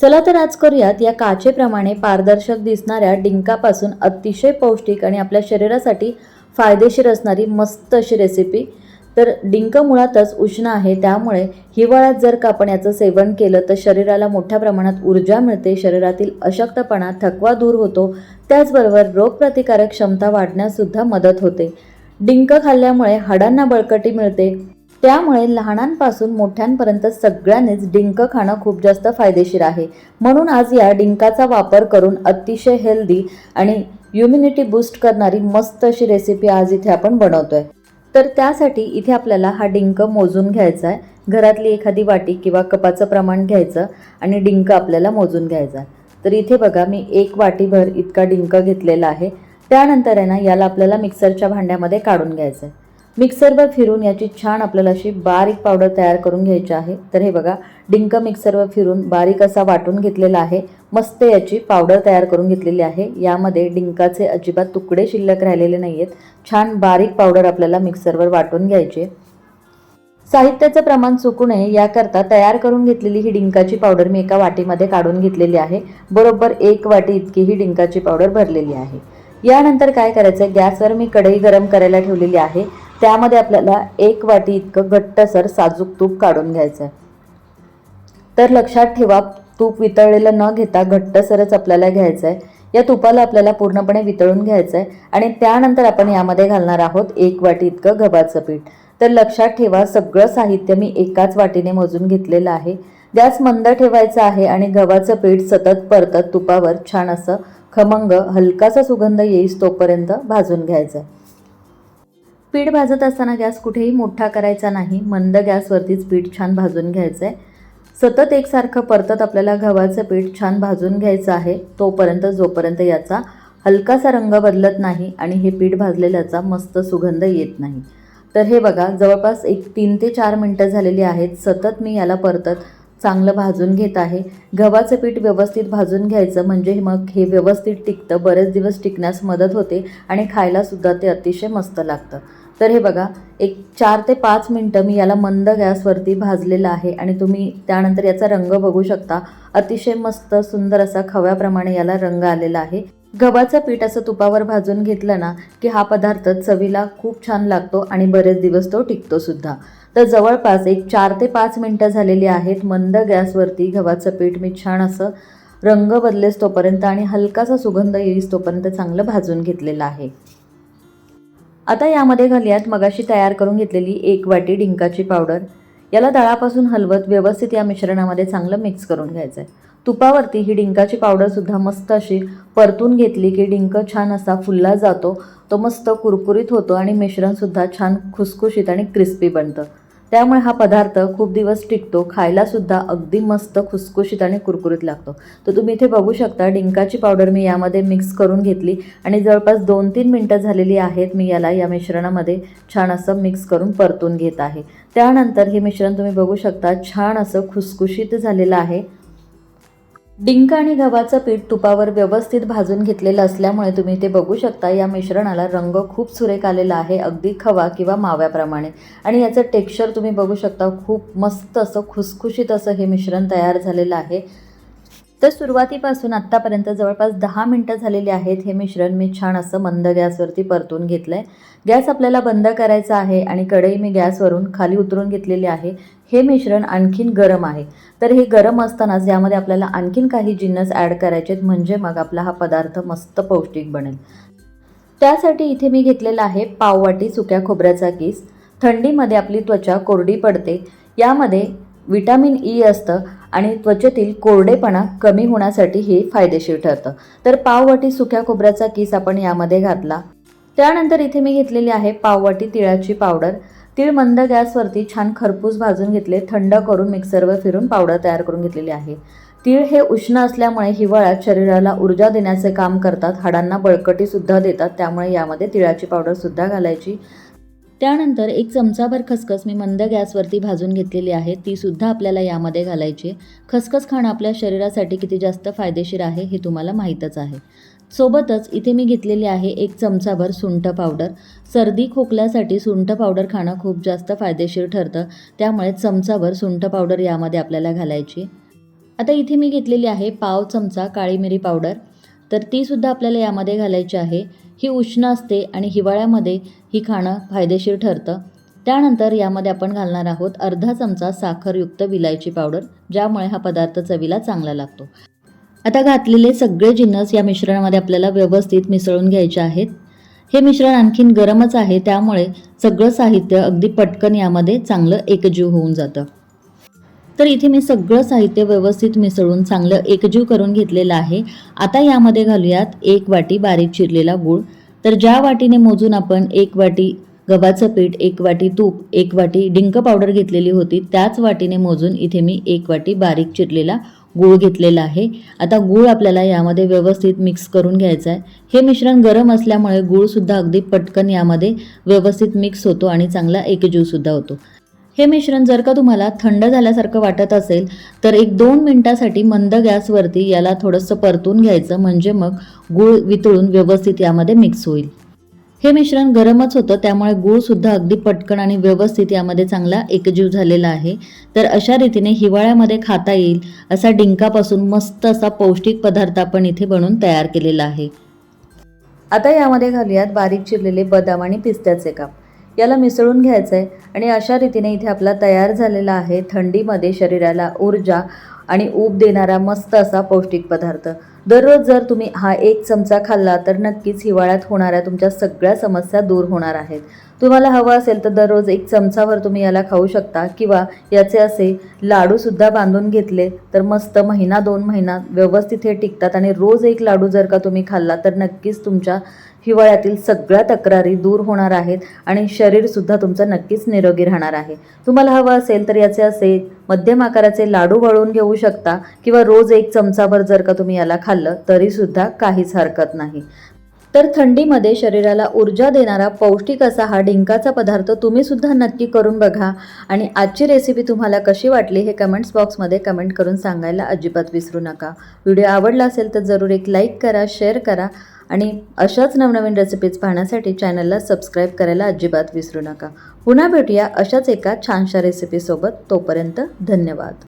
चला तर आज करूयात या काचेप्रमाणे पारदर्शक दिसणाऱ्या डिंकापासून अतिशय पौष्टिक आणि आपल्या शरीरासाठी फायदेशीर असणारी मस्त अशी रेसिपी तर डिंक मुळातच उष्ण आहे त्यामुळे हिवाळ्यात जर का आपण याचं सेवन केलं तर शरीराला मोठ्या प्रमाणात ऊर्जा मिळते शरीरातील अशक्तपणा थकवा दूर होतो त्याचबरोबर रोगप्रतिकारक क्षमता वाढण्यास सुद्धा मदत होते. डिंक खाल्ल्यामुळे हाडांना बळकटी मिळते त्यामुळे लहानांपासून मोठ्यांपर्यंत सगळ्यांनीच डिंक खाणं खूप जास्त फायदेशीर आहे. म्हणून आज या डिंकाचा वापर करून अतिशय हेल्दी आणि इम्युनिटी बूस्ट करणारी मस्त अशी रेसिपी आज इथे आपण बनवतोय. तर त्यासाठी इथे आपल्याला हा डिंक मोजून घ्यायचा आहे. घरातली एखादी वाटी किंवा कपाचं प्रमाण घ्यायचं आणि डिंक आपल्याला मोजून घ्यायचा आहे. तर इथे बघा मी एक वाटीभर इतका डिंक घेतलेला आहे. त्यानंतर आहे ना याला आपल्याला मिक्सरच्या भांड्यामध्ये काढून घ्यायचं आहे. मिक्सरवर फिरून याची छान आपल्याला अशी बारीक पावडर तयार करून घ्यायची आहे. तर हे बघा डिंक मिक्सरवर फिरून बारीक असा वाटून घेतलेला आहे. मस्त याची पावडर तयार करून घेतलेली आहे. यामध्ये डिंकाचे अजिबात तुकडे शिल्लक राहिलेले नाही आहेत छान बारीक पावडर आपल्याला मिक्सरवर वाटून घ्यायची साहित्याचं प्रमाण चुकू नये याकरता तयार करून घेतलेली ही डिंकाची पावडर मी एका वाटीमध्ये काढून घेतलेली आहे. बरोबर एक वाटी इतकी ही डिंकाची पावडर भरलेली आहे. यानंतर काय करायचं? गॅसवर मी कढई गरम करायला ठेवलेली आहे. त्यामध्ये आपल्याला एक वाटी इतकं घट्टसर साजूक तूप काढून घ्यायचं आहे तर लक्षात ठेवा तूप वितळलेलं न घेता घट्टसरच आपल्याला घ्यायचं आहे या तुपाला आपल्याला पूर्णपणे वितळून घ्यायचं आहे आणि त्यानंतर आपण यामध्ये घालणार आहोत एक वाटी इतकं गव्हाचं पीठ. तर लक्षात ठेवा सगळं साहित्य मी एकाच वाटीने मोजून घेतलेलं आहे. गॅस मंद ठेवायचा आहे आणि गव्हाचं पीठ सतत परतत तुपावर छान असं खमंग हलकासा सुगंध येईस तोपर्यंत भाजून घ्यायचं आहे पीठ भाजत असताना गॅस कुठेही मोठा करायचा नाही. मंद गॅसवरतीच पीठ छान भाजून घ्यायचं आहे सतत एकसारखं परतत आपल्याला गव्हाचं पीठ छान भाजून घ्यायचं आहे. तोपर्यंत जोपर्यंत याचा हलकासा रंग बदलत नाही आणि हे पीठ भाजलेल्याचा मस्त सुगंध येत नाही. तर हे बघा जवळपास एक तीन ते चार मिनटं झालेली आहेत. सतत मी याला परतत चांगलं भाजून घेत आहे. गव्हाचं पीठ व्यवस्थित भाजून घ्यायचं म्हणजे मग हे व्यवस्थित टिकतं. बरेच दिवस टिकण्यास मदत होते आणि खायलासुद्धा ते अतिशय मस्त लागतं. तर हे बघा एक चार ते पाच मिनटं मी याला मंद गॅसवरती भाजलेलं आहे आणि तुम्ही त्यानंतर याचा रंग बघू शकता. अतिशय मस्त सुंदर असा खव्याप्रमाणे याला रंग आलेला आहे. गव्हाचं पीठ असं तुपावर भाजून घेतलं ना की हा पदार्थ चवीला खूप छान लागतो आणि बरेच दिवस तो टिकतो सुद्धा. तर जवळपास एक चार ते पाच मिनटं झालेली आहेत मंद गॅसवरती गव्हाचं पीठ. मी छान असं रंग बदलेस तोपर्यंत आणि हलकासा सुगंध येईस तोपर्यंत चांगलं भाजून घेतलेलं आहे. आता यामध्ये घालूयात मगाशी तयार करून घेतलेली एक वाटी डिंकाची पावडर. याला तळापासून हलवत व्यवस्थित या मिश्रणामध्ये चांगलं मिक्स करून घ्यायचं आहे तुपावरती ही डिंकाची पावडरसुद्धा मस्त अशी परतून घेतली की डिंक छान असा फुलला जातो तो मस्त कुरकुरीत होतो आणि मिश्रणसुद्धा छान खुसखुशीत आणि क्रिस्पी बनतं. त्यामुळे हा पदार्थ खूप दिवस टिकतो खायलासुद्धा अगदी मस्त खुसखुशीत आणि कुरकुरीत लागतो. तर तुम्ही इथे बघू शकता डिंकाची पावडर मी यामध्ये मिक्स करून घेतली आणि जवळपास दोन तीन मिनटं झालेली आहेत मी याला या मिश्रणामध्ये छान असं मिक्स करून परतून घेत आहे. त्यानंतर हे मिश्रण तुम्ही बघू शकता छान असं खुसखुशीत झालेलं आहे. डिंक आणि गव्हाचं पीठ तुपावर व्यवस्थित भाजून घेतलेलं असल्यामुळे तुम्ही ते बघू शकता. या मिश्रणाला रंग खूप सुरेख आलेला आहे अगदी खवा किंवा माव्याप्रमाणे. आणि याचं टेक्स्चर तुम्ही बघू शकता खूप मस्त असं खुसखुशीत असं हे मिश्रण तयार झालेलं आहे. तर सुरुवातीपासून आत्तापर्यंत जवळपास दहा मिनटं झालेली आहेत हे मिश्रण मी छान असं मंद गॅसवरती परतून घेतलं आहे गॅस आपल्याला बंद करायचा आहे आणि कढई मी गॅसवरून खाली उतरून घेतलेली आहे. हे मिश्रण आणखीन गरम आहे. तर हे गरम असतानाच यामध्ये आपल्याला आणखीन काही जिन्नस ॲड करायचे आहेत. म्हणजे मग आपला हा पदार्थ मस्त पौष्टिक बनेल. त्यासाठी इथे मी घेतलेला आहे पाववाटी सुक्या खोबऱ्याचा किस. थंडीमध्ये आपली त्वचा कोरडी पडते. यामध्ये विटॅमिन ई असतं आणि त्वचेतील कोरडेपणा कमी होण्यासाठी हे फायदेशीर ठरतं. तर पाववाटी सुक्या खोबऱ्याचा किस आपण यामध्ये घातला. त्यानंतर इथे मी घेतलेली आहे पाववाटी तिळाची पावडर. तीळ मंद गॅसवरती छान खरपूस भाजून घेतले थंड करून मिक्सरवर फिरून पावडर तयार करून घेतलेली आहे. तीळ हे उष्ण असल्यामुळे हिवाळ्यात शरीराला ऊर्जा देण्याचे काम करतात हाडांना बळकटीसुद्धा देतात त्यामुळे यामध्ये तिळाची पावडरसुद्धा घालायची. त्यानंतर एक चमचाभर खसखस मी मंद गॅसवरती भाजून घेतलेली आहे ती सुद्धा आपल्याला यामध्ये घालायची. खसखस खाणं आपल्या शरीरासाठी किती जास्त फायदेशीर आहे हे तुम्हाला माहीतच आहे. सोबतच इथे मी घेतलेली आहे एक चमचाभर सुंठ पावडर. सर्दी खोकल्यासाठी सुंठ पावडर खाणं खूप जास्त फायदेशीर ठरतं. त्यामुळे चमचाभर सुंठ पावडर यामध्ये आपल्याला घालायची. आता इथे मी घेतलेली आहे पाव चमचा काळी मिरी पावडर. तर तीसुद्धा आपल्याला यामध्ये घालायची आहे. ही उष्ण असते आणि हिवाळ्यामध्ये ही खाणं फायदेशीर ठरतं. त्यानंतर यामध्ये आपण घालणार आहोत अर्धा चमचा साखरयुक्त विलायची पावडर ज्यामुळे हा पदार्थ चवीला चांगला लागतो. आता घातलेले सगळे जिन्नस या मिश्रणामध्ये आपल्याला व्यवस्थित मिसळून घ्यायचे आहेत. हे मिश्रण आणखीन गरमच आहे त्यामुळे सगळं साहित्य अगदी पटकन यामध्ये चांगलं एकजीव होऊन जातं. तर इथे मी सगळं साहित्य व्यवस्थित मिसळून चांगलं एकजीव करून घेतलेलं आहे. आता यामध्ये घालूयात एक वाटी बारीक चिरलेला गूळ. तर ज्या वाटीने मोजून आपण एक वाटी गव्हाचं पीठ एक वाटी तूप एक वाटी डिंक पावडर घेतलेली होती त्याच वाटीने मोजून इथे मी एक वाटी बारीक चिरलेला गूळ घेतलेला आहे. आता गूळ आपल्याला यामध्ये व्यवस्थित मिक्स करून घ्यायचं आहे. हे मिश्रण गरम असल्यामुळे गूळसुद्धा अगदी पटकन यामध्ये व्यवस्थित मिक्स होतो आणि चांगला एकजीवसुद्धा होतो. हे मिश्रण जर का तुम्हाला थंड झाल्यासारखं वाटत असेल तर एक दोन मिनटासाठी मंद गॅसवरती याला थोडंसं परतून घ्यायचं. म्हणजे मग गूळ वितळून व्यवस्थित यामध्ये मिक्स होईल. हे मिश्रण गरमच होतं त्यामुळे गूळसुद्धा अगदी पटकन आणि व्यवस्थित यामध्ये चांगला एकजीव झालेला आहे. तर अशा रीतीने हिवाळ्यामध्ये खाता येईल असा डिंकापासून मस्त असा पौष्टिक पदार्थ आपण इथे बनवून तयार केलेला आहे. आता यामध्ये घालूयात बारीक चिरलेले बदाम आणि पिस्त्याचे काप. याला मिसळून घ्यायचं आहे आणि अशा रीतीने इथे आपला तयार झालेला आहे थंडीमध्ये शरीराला ऊर्जा आणि ऊब देणारा मस्त असा पौष्टिक पदार्थ. दररोज जर तुम्ही हा एक चमचा खाल्ला तर नक्कीच हिवाळ्यात होणाऱ्या तुमच्या सगळ्या समस्या दूर होणार आहेत. तुम्हाला हवं असेल तर दररोज एक चमचावर तुम्ही याला खाऊ शकता किंवा याचे असे लाडूसुद्धा बांधून घेतले तर मस्त महिना दोन महिना व्यवस्थित हे टिकतात आणि रोज एक लाडू जर का तुम्ही खाल्ला तर नक्कीच तुमच्या हिवाळ्यातील सगळ्या तक्रारी दूर होणार आहेत आणि शरीरसुद्धा तुमचं नक्कीच निरोगी राहणार आहे. तुम्हाला हवं असेल तर याचे असे मध्यम आकाराचे लाडू वळून घेऊ शकता किंवा रोज एक चमचाभर जर का तुम्ही याला खाल्लं तरीसुद्धा काहीच हरकत नाही. तर थंडीमध्ये शरीराला ऊर्जा देणारा पौष्टिक असा हा डिंकाचा पदार्थ तुम्ही सुद्धा नक्की करून बघा. आणि आजची रेसिपी तुम्हाला कशी वाटली हे कमेंट्स बॉक्समध्ये कमेंट करून सांगायला अजिबात विसरू नका. व्हिडिओ आवडला असेल तर जरूर एक लाईक करा शेअर करा. आणि अशाच नवनवीन रेसिपीज पाहण्यासाठी चॅनलला सबस्क्राईब करायला अजिबात विसरू नका. पुन्हा भेटूया अशाच एका छानशा रेसिपीसोबत तोपर्यंत धन्यवाद.